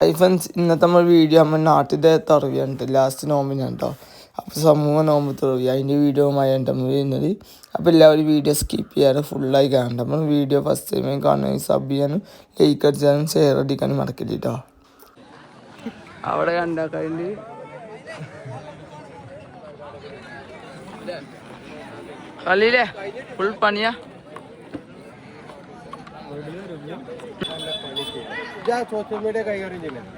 Hi friends ഇന്നത്തെ നമ്മൾ video നമ്മൾ നാട്ടിലെ തുറവിയാണ് ലാസ്റ്റ് നോമ്പിനാണ് കേട്ടോ അപ്പോൾ സമൂഹ നോമ്പ് തറവി അതിന്റെ വീഡിയോയുമായാണ് നമ്മൾ വരുന്നത്. അപ്പോൾ എല്ലാവരും വീഡിയോ സ്കിപ്പ് ചെയ്യാതെ ഫുള്ളായി കാണണ്ട. നമ്മൾ വീഡിയോ ഫസ്റ്റ് ടൈം കാണുകയും സബ് ചെയ്യാനും ലൈക്ക് അടിച്ചാലും ഷെയർ അടിക്കാനും മറക്കില്ല കേട്ടോ അവിടെ കണ്ടാക്കാണ്ട് ഫുൾ പണിയാ? സോഷ്യൽ മീഡിയ കൈകാര്യം ചെയ്യുന്നത്.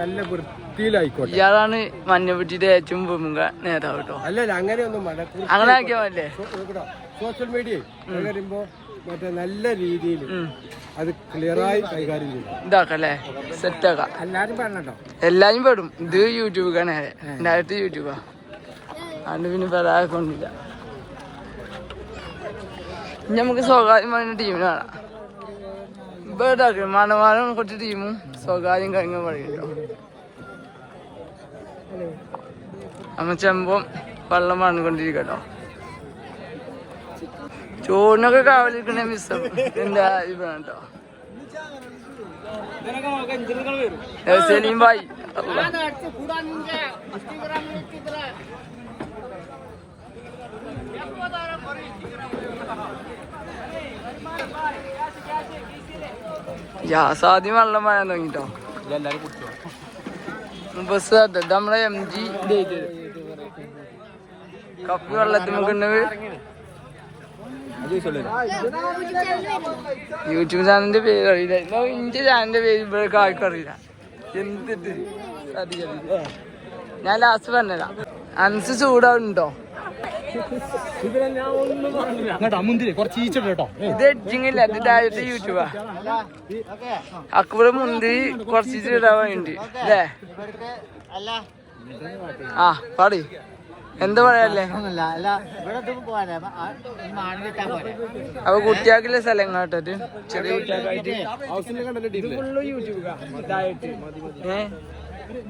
നല്ല വൃത്തിയിലായിക്കോട്ടെ. ഇയാളാണ് മഞ്ഞപ്പെട്ടിയുടെ ഏറ്റവും പ്രമുഖ നേതാവ് കേട്ടോ. അല്ല അല്ല അങ്ങനെയൊന്നും അങ്ങനെ ആക്കിയാവല്ലേ സോഷ്യൽ മീഡിയ കൈകാര്യമ്പോ മറ്റേ നല്ല രീതിയിൽ അത് ക്ലിയറായി കൈകാര്യം ചെയ്യും. ഇതാക്കല്ലേ? സെറ്റാക്കാം എല്ലാരും പെടണോ എല്ലാരും പെടും. ഇത് യൂട്യൂബ് ഡയറക്റ്റ് യൂട്യൂബാ അതുകൊണ്ട് പിന്നെ പെടാതെ കൊണ്ടില്ല നമുക്ക് സ്വകാര്യമായ ടീമിനാണ് കാണാം. ഇവിടെ മണവാനും കുറച്ച് ടീമും സ്വകാര്യം കഴിഞ്ഞ പറയട്ടോ നമ്മ ചെമ്പം വെള്ളം മറന്നുകൊണ്ടിരിക്കട്ടോ ചോറിനൊക്കെ കാവലിരിക്കണേ മിസ് എന്റെ ഇത് കേട്ടോ. സലീം ഭായി അള്ളാ. യാസാദ്യം വെള്ളം പറയാൻ തുടങ്ങിട്ടോ ബസ് അത് നമ്മളെ എം ജി കപ്പ് വെള്ളത്തിൽ യൂട്യൂബ് ചാനലിന്റെ പേര് അറിയില്ല. ഇന്റെ ചാനലിന്റെ പേര് ഇവിടെ ആർക്കും അറിയില്ല. എന്തിട്ട് ഞാൻ ലാസ്റ്റ് പറഞ്ഞതാ. അൻസ് ചൂടാവുന്നുണ്ടോ? മുന്തിരി കുറച്ച് ഈച്ചിട്ട് കേട്ടോ. ഇത് എഡിറ്റിംഗ് ഇല്ല ഇത് ഡയറക്റ്റ് യൂട്യൂബാ. അക്ബർ മുന്തിരി കുറച്ച് ഇടാൻ വേണ്ടി. അല്ലേ ആ പാടി. എന്താ പറയാല്ലേ? അപ്പൊ കുട്ടിയാക്കില്ല സ്ഥലം കേട്ടിട്ട് ചെറിയ കുട്ടിയാക്കായിട്ട്.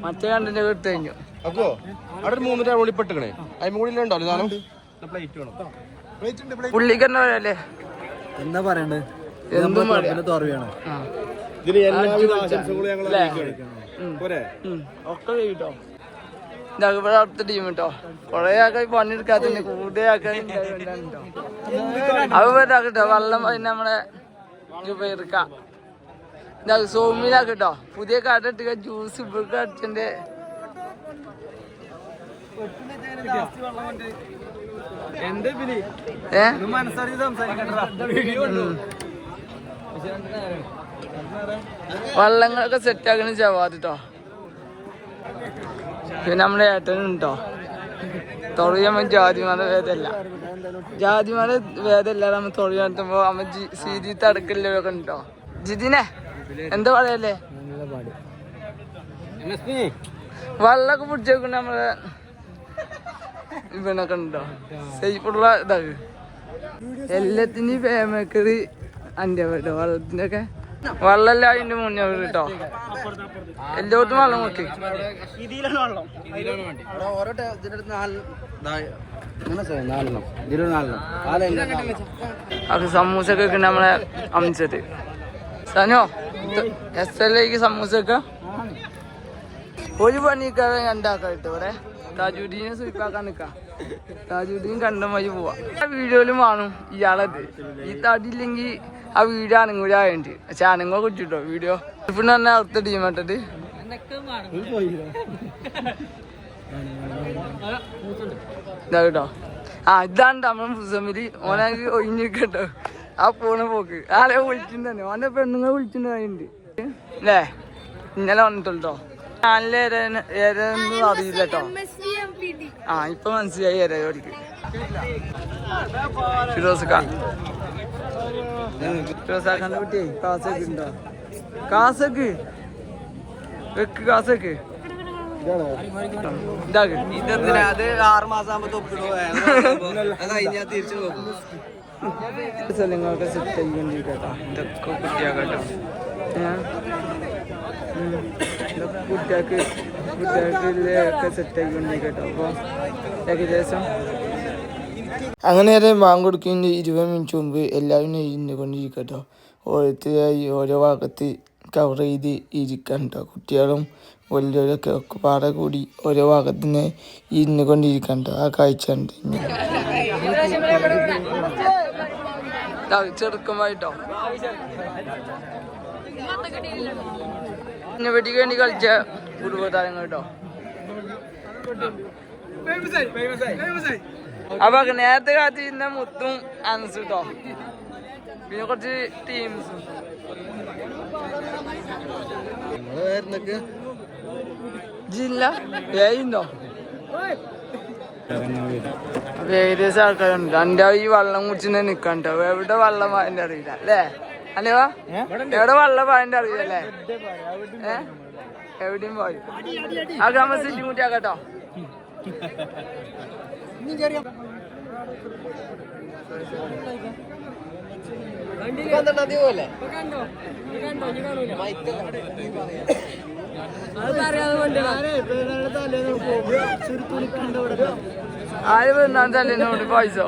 മറ്റേ കണ്ടിട്ട് കിട്ടു കഴിഞ്ഞു. അപ്പോ അവിടെ ഒരു മൂന്ന് ടൈം ഒളിപ്പെട്ടിക്കണേ അതിന് കൂടി ഉണ്ടോ സാധനം പ്ലേറ്റ് വേണം. പ്ലേറ്റ് ഉണ്ട് പുള്ളിക്ക് എന്താ പറയല്ലേ എന്താ ആ. ഇതിന് എല്ലാവിധ ആശംസകളും ഞങ്ങൾ. പോരെ? ഒക്കെ ഇവിടെ അടുത്ത ടീം കേട്ടോ കൊറേ ആൾക്കാർ പണിയെടുക്കാത്തന്നെ കൂടുതൽ ആൾക്കാർ കേട്ടോ അത് ഇതാക്കട്ടോ വെള്ളം പിന്നെ നമ്മളെ ജുബൈർക്ക പുതിയ ജ്യൂസ് ഇവർക്ക് എന്താ പിന്നെ ഏ മനസ്സറിഞ്ഞ് സംസാരിക്കണ്ടാ ഉം. വള്ളങ്ങളൊക്കെ സെറ്റാക്കണ ചവാത്തിട്ടോ പിന്നെ നമ്മുടെ ഏട്ടനുണ്ടോ മത വേദല്ല. ജാതി മത വേദല്ല നമ്മ തൊഴി നടത്തുമ്പോ അമ്മ സീതി തടക്കലൊക്കെ ഉണ്ടോ ജിതിനെ എന്താ പറയല്ലേ? വള്ളൊക്കെ പിടിച്ചേക്കുണ്ട് നമ്മളെ ഇവനൊക്കെ ഉണ്ടോ സേഫുള്ള ഇതാക്ക് എല്ലാത്തിനും പേമക്കറി അന്റെ വീട്ടോ വെള്ളത്തിന്റെ ഒക്കെ വെള്ളമല്ല അതിന്റെ മുന്നേ കേട്ടോ എല്ലായിടത്തും വെള്ളം നോക്കി അത് സമൂസ ഒക്കെ നമ്മളെ അമിച്ചത് സനോ എസ് എൽ ഐക്ക് സമൂസ ഒക്കെ ഒരു പണിക്കാരെ രണ്ടാക്കാം കേട്ടോ ഇവിടെ. താജുദ്ദീനെ സ്വീപ്പാക്കാൻ നിക്കാം. താജുദ്ദീൻ കണ്ട മതി പോവാ. ആ വീഡിയോയിലും കാണും ഇയാളത്. ഈ തടിയില്ലെങ്കിൽ ആ വീഡിയോ ആണുങ്ങൾ ആയിട്ട് പക്ഷെ ആണുങ്ങൾ കിട്ടിട്ടോ വീഡിയോ. പിന്നെ തന്നെ അടുത്ത ടീം ഇട്ടത് കേട്ടോ. ആ ഇതാണ് നമ്മുടെ ഫുസമിലി ഓനാക്ക് ഒഴിഞ്ഞിരിക്കട്ടോ. ആ പോണ പോക്ക്. ആരെ വിളിച്ചിട്ടുണ്ടോ ഓന്റെ പെണ്ണുങ്ങൾ വിളിച്ചിട്ടുണ്ട് അല്ലേ ഇന്നലെ വന്നിട്ടുണ്ടോ ചാനൽ ഏതെന്ന് അറിയില്ല കേട്ടോ ആ ഇപ്പൊ മനസ്സിലായി ഏരയോടിക്ക് ഫിറോസ് ഖാൻ. ഫിറോസ് ഖാന്റെ കുട്ടിയെ? കാസൊക്കെ ഉണ്ടോ? കാസൊക്കെ? വെക്ക് കാസൊക്കെ. അത് ആറ് മാസം ആകുമ്പോ തൊപ്പിടുവോ കഴിഞ്ഞാൽ തിരിച്ചു പോകും. സ്ഥലങ്ങളൊക്കെ സെറ്റ് ആയിക്കൊണ്ടിരിക്കട്ടോ ഇതൊക്കെ കുട്ടിയാക്കട്ടോ കുട്ടിയാക്ക് കുട്ടിയാക്ക് ഒക്കെ സെറ്റാക്കി കൊണ്ടിരിക്കട്ടോ അപ്പോൾ ഏകദേശം അങ്ങനെ ഒരു മാങ്ങ കൊടുക്കുന്ന ഇരുപത് മിനിറ്റ് മുമ്പ് എല്ലാവരും ഇരുന്ന് കൊണ്ടിരിക്കട്ടോ ഓരോരുത്തരായി ഓരോ ഭാഗത്ത് കവർ ചെയ്ത് ഇരിക്കാൻ കേട്ടോ. കുട്ടികളും വലിയവരൊക്കെ ഒക്കെ പാടെ കൂടി ഓരോ ഭാഗത്തിന് ഇരുന്ന് കേട്ടോ. ആ കാഴ്ച ഉണ്ട് ചെറുക്കമായിട്ടോ പിന്നെ വെടിക്ക് വേണ്ടി കളിച്ച കുടുംബ താരങ്ങൾ കേട്ടോ അപ്പൊ നേരത്തെ കാത്തിരുന്ന മുത്തും അൻസ് കേട്ടോ പിന്നെ കുറച്ച് ടീംസും ജില്ല. ഏയുണ്ടോ വേരിയസ് ആൾക്കാരുണ്ട്. എന്റെ ഈ വെള്ളം കുടിച്ചിട്ട് നിക്കണ്ടോ എവിടെ വെള്ളം പായന്റെ അറിയില്ല അല്ലേ? അല്ലയോ എവിടെ വള്ള പായന്റെ അറിയല്ലേ അല്ലേ എവിടെയും പോയി. ആ ഗ്രാമ സിറ്റി കൂട്ടിയാക്കട്ടോ. ആര്? വന്നാ തല്ലിനോട് പൈസോ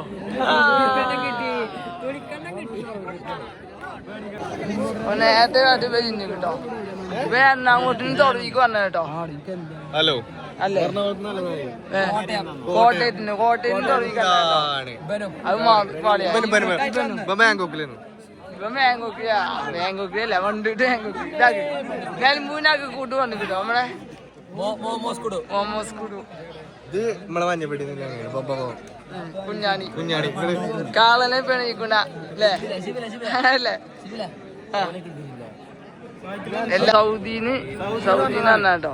നേരത്തെ കാട്ടി കഴിഞ്ഞു കേട്ടോ. ഇപ്പൊ എറണാകുളത്തിന് തുടങ്ങിക്ക് വന്ന കേട്ടോ. ഹലോ. അല്ലേ? കോട്ടയത്തിന് കോട്ടയത്തിന് തുടങ്ങി അത് പാടിയാ. ബാങ്കോക്കിലാണ് ഇപ്പൊ മാങ്കോക്കിയാ മാങ്കോക്കിയല്ല വണ്ടിട്ട് മാങ്കോക്കി ഇതാക്കി നെൽമ്പൂനൊക്കെ കൂട്ട് വന്നു കിട്ടോ നമ്മളെ. മോമോസ് കുടു. ഇത് നമ്മളെ മഞ്ഞപ്പെട്ടി തന്നെയാണ് കുഞ്ഞാണി. കുഞ്ഞാണി. കാളനെ പിണയിക്കുന്ന അല്ലേ? അല്ലേ? ആ. എല്ലാ സൗദിന്ന് സൗദിന്ന് പറഞ്ഞാട്ടോ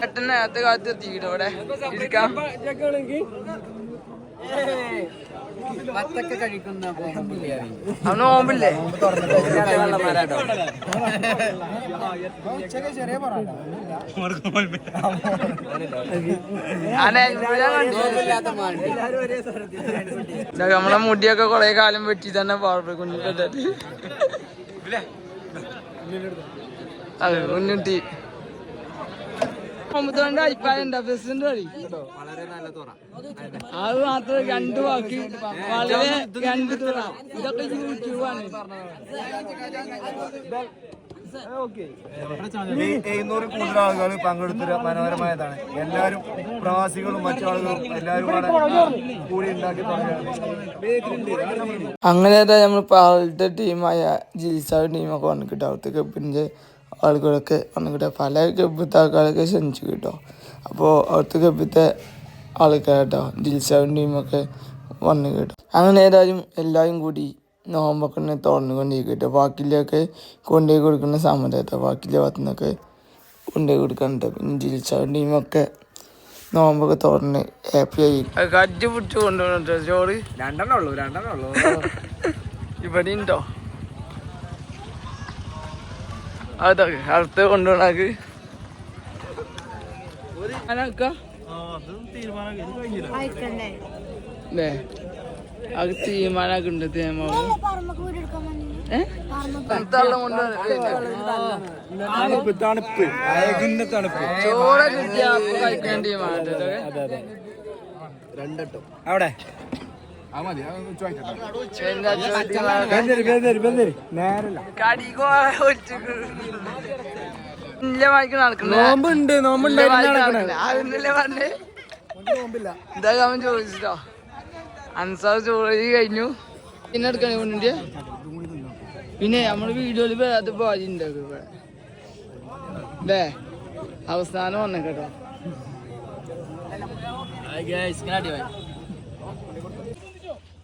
പെട്ടെന്ന് അകത്ത് കാത്ത് എത്തിക്കിട്ടോ ഇവിടെ ഇരിക്കാം. അവന് നോമ്പില്ലേ? ആ നെൽമ്പൂര കണ്ടു. നമ്മളെ മുടിയൊക്കെ കൊറേ കാലം വെട്ടി തന്നെ പാടും കുഞ്ഞിട്ട് അതെ കുഞ്ഞുട്ടി. ഒമ്പത്തോണ്ട് അഭിപ്രായം ഉണ്ടോ പ്രസിഡന്റ് വഴി. വളരെ നല്ല തുറ. അത് മാത്രം രണ്ട് വാക്ക് വളരെ രണ്ട് തുറ. ഇതൊക്കെ യൂട്യൂബാണ് എഴുന്നൂറിൽ കൂടുതൽ ആളുകൾ പങ്കെടുത്ത മനോഹരമായതാണ്. എല്ലാവരും പ്രവാസികളും മറ്റാളുകളും എല്ലാവരും കൂടി ഉണ്ടാക്കി അങ്ങനെ നമ്മൾ പാലത്തെ ടീമായ ജിൽസാവ് ടീമൊക്കെ വന്നിട്ട് കിട്ടും അവിടുത്തെ കപ്പിന്റെ ആളുകളൊക്കെ വന്നിട്ട് കിട്ടുക പല കപ്പിത്തെ ആൾക്കാരൊക്കെ ക്ഷണിച്ചു കേട്ടോ. അപ്പോൾ അവിടുത്തെ കപ്പിത്തെ ആൾക്കാർ കേട്ടോ ജിൽസാവ് ടീമൊക്കെ വന്നു കേട്ടോ. അങ്ങനെ ഏതായാലും എല്ലാവരും കൂടി നോമ്പൊക്കെ ഇങ്ങനെ കേട്ടോ ബാക്കിലൊക്കെ കൊണ്ടുപോയി കൊടുക്കുന്ന സമയത്ത് കേട്ടോ. ബാക്കിലെ ഭാഗത്തുനിന്നൊക്കെ കൊണ്ടുപോയി കൊടുക്കണ്ട പിന്നെ ജിൽസാവിന്റെയും ടീമൊക്കെ നോമ്പൊക്കെ തുറന്ന് ഹാപ്പി ആയി. കജ്ജ് പിടിച്ച് കൊണ്ടുപോകണം ചോറ് രണ്ടെണ്ണേ ഉള്ളൂ രണ്ടെണ്ണേ ഉള്ളൂ. ഇവിടെ ഉണ്ടോ അതൊക്കെ അടുത്ത് കൊണ്ടുപോണക്ക് അല്ലേ അത് തീരുമാനാക്കുണ്ട് തേമാവ്. തണുപ്പ് അയകുന്ന തണുപ്പ്. ചോറ് കിട്ടിയ ടീമാണ് അവിടെ? നോമ്പുണ്ട് നോമ്പുണ്ട് എന്താ അവൻ ചോദിച്ചിട്ടോ. അൻസാർ ചോറി കഴിഞ്ഞു. പിന്നെ എടുക്കണേ കൊണ്ടിന്റെ പിന്നെ നമ്മൾ വീഡിയോയിൽ വരാത്ത ഭാര്യ ഉണ്ടാക്കും ഇവിടെ. അല്ലേ അവസാനം വന്നേക്കട്ടോ ഈ മോയെ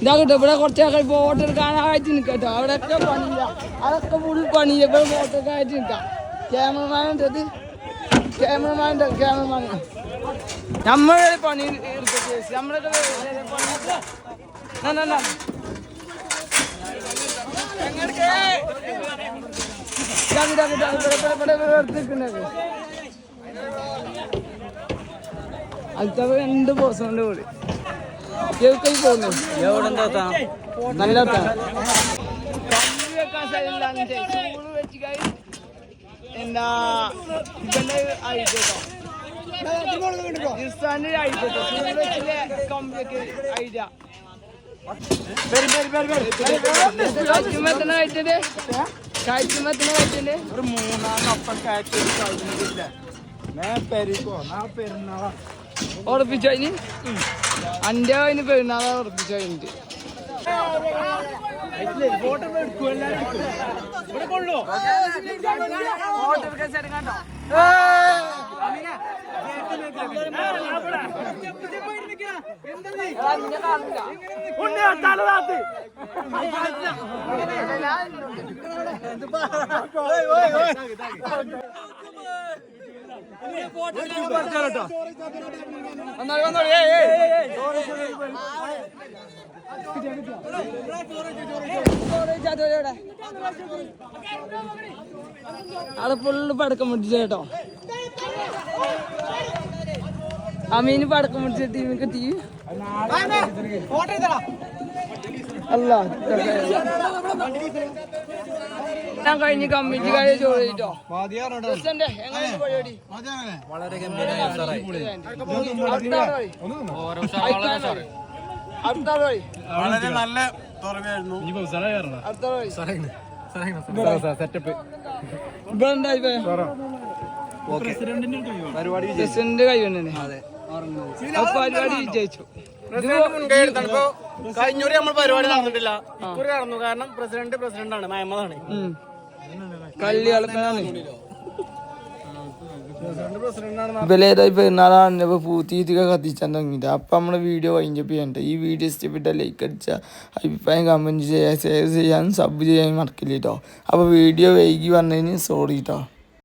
ഇതാ ഇവിടെ ആൾക്കാർ ഫോട്ടോ എടുക്കാനായിട്ട് നിൽക്കട്ടോ. അവിടെയൊക്കെ പണിയില്ല അതൊക്കെ ഫുൾ പണിയില്ല ഇവിടെ ഫോട്ടോ ഒക്കെ ആയിട്ട് നിൽക്കാം. ക്യാമറമാന്റെ അത് ക്യാമറമാന്റെ ക്യാമറമാൻ നമ്മളെ പണി നിൽക്കുന്നുണ്ട്. അൽത്താവ് രണ്ട് ബോസുണ്ട് കൂടി കേൾക്കായി പോകുന്നു നല്ല കാഴ്ചമത്തിന് കഴിച്ചത് ഒരു മൂന്നാം അപ്പം കഴിഞ്ഞിട്ടില്ല ഞാൻ പെരുക്കോ നാ പെരുന്നാളാ ഉറപ്പിച്ചു അതിന് അന്റെ അതിന് പെരുന്നാളെ ഉറപ്പിച്ചു കഴിഞ്ഞിട്ട് വന്നോളി അവിടെ ഫുള്ള് പടക്കം പിടിച്ചു കേട്ടോ. അമീന് പടക്കം പിടിച്ച ടീമിൽ കിട്ടി അല്ല ഞാൻ കഴിഞ്ഞ് കമ്മിറ്റി വളരെ. വളരെ നല്ല എന്തായി പോയെ? പ്രസിഡന്റ് കൈവന്നെ പരിപാടി വിജയിച്ചു. എടുത്തപ്പോ നമ്മൾ പരിപാടി നടന്നിട്ടില്ല. ഇക്കുറി നടന്നു. കാരണം പ്രസിഡന്റ് പ്രസിഡന്റാണ്. മഹമ്മദാണ്. കള്ളി കളിക്കാനാണ് ഇവലേതായി പെരുന്നാളാണ് ഇപ്പൊ പൂത്തീറ്റൊക്കെ കത്തിച്ചാൻ തുടങ്ങിയിട്ട് അപ്പൊ നമ്മുടെ വീഡിയോ വൈൻഡപ്പ് ചെയ്യണ്ട. ഈ വീഡിയോ ഇഷ്ടപ്പെട്ട ലൈക്ക് അടിച്ച അഭിപ്രായം കമന്റ് ചെയ്യാൻ ഷെയർ ചെയ്യാൻ സബ് ചെയ്യാൻ മറക്കില്ല കേട്ടോ അപ്പൊ വീഡിയോ വൈകി വന്നതിന് സോറി കേട്ടോ